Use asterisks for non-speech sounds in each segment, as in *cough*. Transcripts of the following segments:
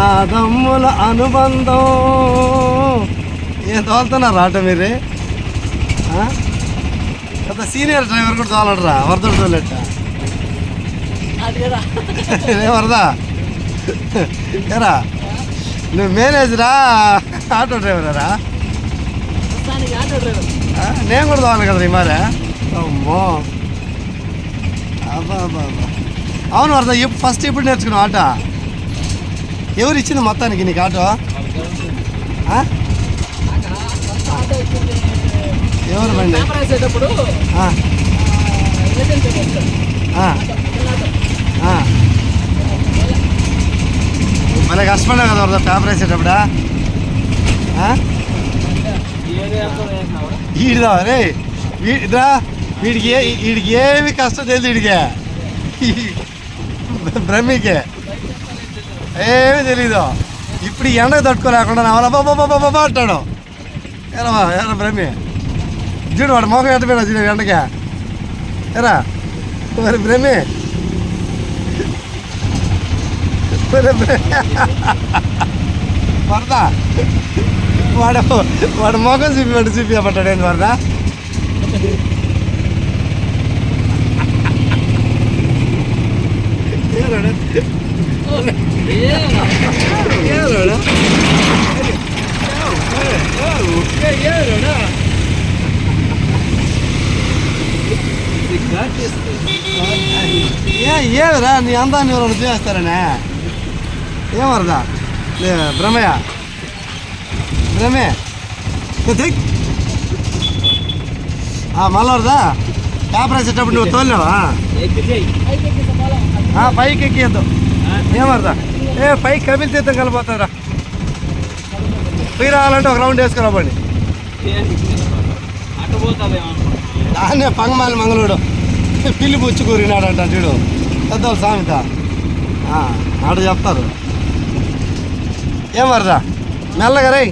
అనాదమ్ముల అనుబంధం. ఏం తోలుతున్నారు ఆటో మీరే? పెద్ద సీనియర్ డ్రైవర్ కూడా తోలడరా? వరదడు తోలేట? ఏ వరదా? ఏరా? నువ్వు మేనేజరా? ఆటో డ్రైవరా. నేను కూడా తోవాలి కదా ఈ మారే? అమ్మో. అబ్బా అబ్బా అవును వరద ఫస్ట్ ఎప్పుడు నేర్చుకున్నావు ఆటో? ఎవరు ఇచ్చింది మొత్తానికి నీకు ఆటో? ఆ? ఎవరు బండి. భలే కష్టపడ్డా కదా వరద పేపర్ వేసేటప్పుడా? ఈడిదా రే? వీడిదా వీడికి ఏ వీడికి ఏమి కష్టం తెలియదు వీడికి బ్రహ్మికే *laughs* ఏమీ తెలీదు ఇప్పుడు ఈ ఎండకు తట్టుకోలేకుండా నా వల్ల బాబా అంటాడు ఎరా ఎరా బ్రహ్మి చూడు వాడు మోకం ఎట్టపోయినా చూడు ఎండకే ఎరా మరి బ్రహ్మి మరి బ్రహ్మి. వరదా వాడు వాడు మోకం చూపి చూపించబడ్డాడు ఏంది వరదా ఏ ఏమిరా నీ అందాన్ని ఎవరైనా చేస్తారనే? ఏమరదా? లే బ్రహ్మయ్య బ్రహ్మే మళ్ళీ పేపర్ వేసేటప్పుడు నువ్వు తోలినావా? ఆ, పైకి ఎక్కియద్దు ఏమరదా? ఏ పైకి కమిల్ తీర్థం కలిపోతారా పోయి రావాలంటే ఒక రౌండ్ వేసుకురాబండి దాన్నే పంగమాలి మంగళూడు *laughs* పిల్లి పుచ్చి కూరినాడంట చూడు. పెద్దవాళ్ళు సామెత. ఆడ చెప్తారు. ఏమరదా మెల్లగా రై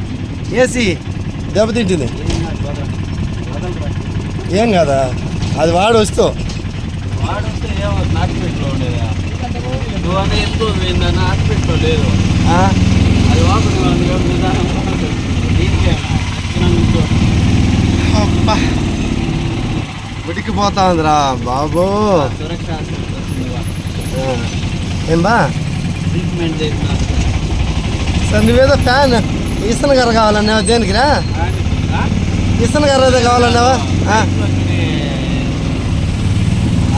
ఏసీ దెబ్బతింటుంది ఏం కదా? అది వాడు వస్తూ హాస్పిటల్లో లేదు. అది ఉడికిపోతా బాబు. ఏం బా? సార్ నువ్వేదో ఫ్యాన్. ఇసన్ గారు కావాలన్నావా దేనికిరా? ఇసన్ గారు ఏదో కావాలన్నావా?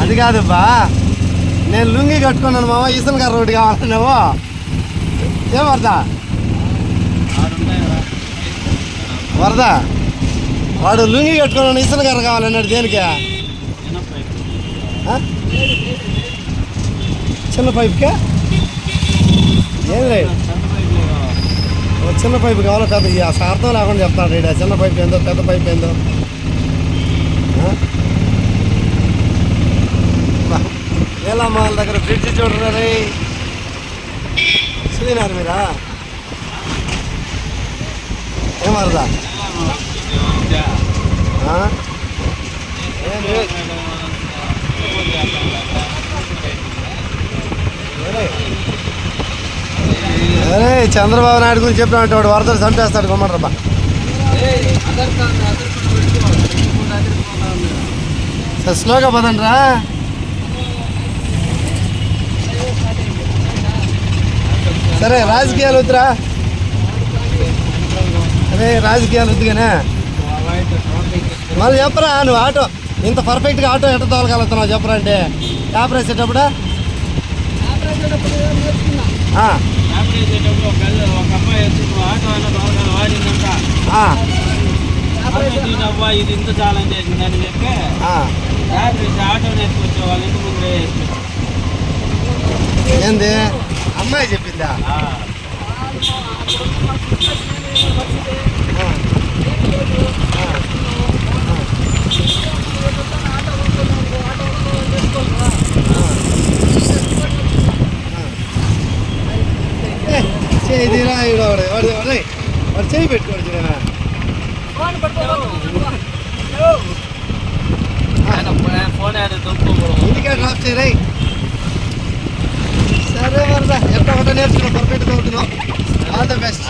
అది కాదు బా. నేను లుంగి కట్టుకున్నాను మామ ఇసన్ గారు రోడ్డు కావాలన్నావా? ఏం వరదా? వరదా? వాడు లుంగి కట్టుకున్నాను ఇసన్ గారు కావాలన్నాడు దేనికి? చిన్న పైప్కే? ఏం లేదు. చిన్న పైపు కావాలో పెద్ద ఇక అర్థం లేకుండా చెప్తాడు ఈడ. చిన్న పైపు ఏందో పెద్ద పైపు ఏందో. ఎలా మాల్ దగ్గర బ్రిడ్జ్ చూడరా చూసినారు మీరా? ఏమరదా ఆ? ఏం లేదు. ఏరే. అరే చంద్రబాబు నాయుడు గురించి చెప్పినట్టు వాడు వరదలు చంపేస్తాడు కొమ్మడ్రబ్బా అదర్ పదండ్రా సార్ స్లోగా పదండి రా సరే రాజకీయాలు వద్దురా. అరే రాజకీయాలు వద్దుగానే. మళ్ళీ చెప్పరా నువ్వు ఆటో. ఇంత పర్ఫెక్ట్గా ఆటో ఎట్ట తోలగలుగుతున్నావు చెప్పరా అంటే పేపర్ వేసేటప్పుడు ఇది ఇంత ఛాలెంజ్ చేసిందని చెప్పి ఆ. రాత్రి ఆటో నేర్చుకొచ్చే వాళ్ళు ఇంటి ముందు వేసి ఏంది అమ్మాయి చెప్పిందా ఆ. చేయిరా వాడు వాడు వాడు చేయి పెట్టుకోడు చూడనా ఇంటికే డ్రాప్ చేయరాయి సరే వరదా ఎట్లా ఒకటో నేర్చుకున్నావు పర్ఫెక్ట్గా అవుతున్నావు ఆల్ ద బెస్ట్